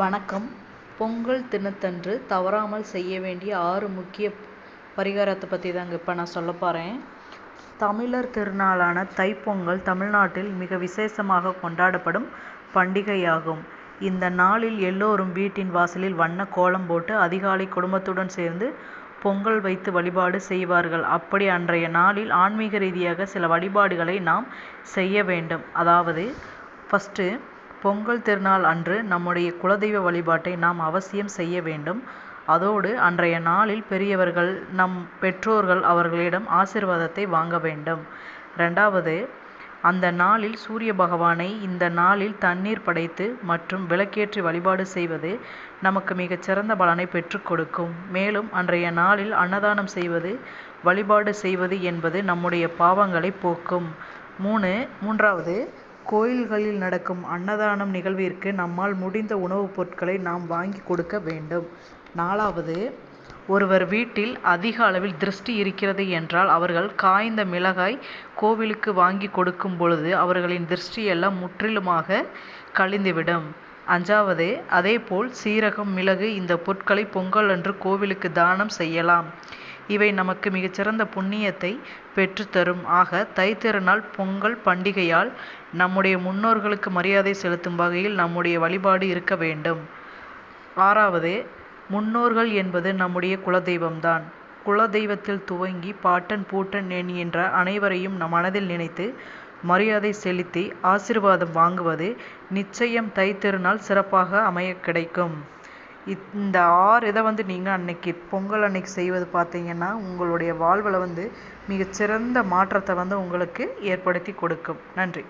வணக்கம். பொங்கல் தினத்தன்று தவறாமல் செய்ய வேண்டிய ஆறு முக்கிய பரிகாரத்தை பற்றி தாங்க இப்போ நான் சொல்ல போகிறேன் தமிழர் திருநாளான தைப்பொங்கல் தமிழ்நாட்டில் மிக விசேஷமாக கொண்டாடப்படும் பண்டிகையாகும். இந்த நாளில் எல்லோரும் வீட்டின் வாசலில் வண்ண கோலம் போட்டு அதிகாலை குடும்பத்துடன் சேர்ந்து பொங்கல் வைத்து வழிபாடு செய்வார்கள். அப்படி அன்றைய நாளில் ஆன்மீக ரீதியாக சில வழிபாடுகளை நாம் செய்ய வேண்டும். அதாவது ஃபஸ்ட்டு பொங்கல் திருநாள் அன்று நம்முடைய குலதெய்வ வழிபாட்டை நாம் அவசியம் செய்ய வேண்டும். அதோடு அன்றைய நாளில் பெரியவர்கள் நம் பெற்றோர்கள் அவர்களிடம் ஆசிர்வாதத்தை வாங்க வேண்டும். ரெண்டாவது அந்த நாளில் சூரிய பகவானை இந்த நாளில் தண்ணீர் படைத்து மற்றும் விளக்கேற்றி வழிபாடு செய்வது நமக்கு மிகச்சிறந்த பலனை பெற்றுக் கொடுக்கும். மேலும் அன்றைய நாளில் அன்னதானம் செய்வது வழிபாடு செய்வது என்பது நம்முடைய பாவங்களை போக்கும். மூணு மூன்றாவது கோயில்களில் நடக்கும் அன்னதானம் நிகழ்விற்கு நம்மால் முடிந்த உணவுப் பொருட்களை நாம் வாங்கி கொடுக்க வேண்டும். நாலாவது ஒருவர் வீட்டில் அதிக அளவில் திருஷ்டி இருக்கிறது என்றால் அவர்கள் காய்ந்த மிளகாய் கோவிலுக்கு வாங்கி கொடுக்கும் பொழுது அவர்களின் திருஷ்டி எல்லாம் முற்றிலுமாக கழிந்துவிடும். அஞ்சாவது அதேபோல் சீரகம் மிளகு இந்த பொருட்களை பொங்கல் அன்று கோவிலுக்கு தானம் செய்யலாம். இவை நமக்கு மிகச்சிறந்த புண்ணியத்தை பெற்றுத்தரும். ஆக தைத்திருநாள் பொங்கல் பண்டிகையால் நம்முடைய முன்னோர்களுக்கு மரியாதை செலுத்தும் வகையில் நம்முடைய வழிபாடு இருக்க வேண்டும். ஆறாவது முன்னோர்கள் என்பது நம்முடைய குலதெய்வம்தான். குலதெய்வத்தில் துவங்கி பாட்டன் பூட்டன் என்கின்ற அனைவரையும் நம் மனதில் நினைத்து மரியாதை செலுத்தி ஆசிர்வாதம் வாங்குவது நிச்சயம் தைத்திருநாள் சிறப்பாக அமைய கிடைக்கும். இந்த ஆறு இதை வந்து நீங்கள் அன்னைக்கு பொங்கல் அன்னைக்கு செய்வது பார்த்தீங்கன்னா உங்களுடைய வாழ்வில் வந்து மிகச்சிறந்த மாற்றத்தை வந்து உங்களுக்கு ஏற்படுத்தி கொடுக்கும். நன்றி.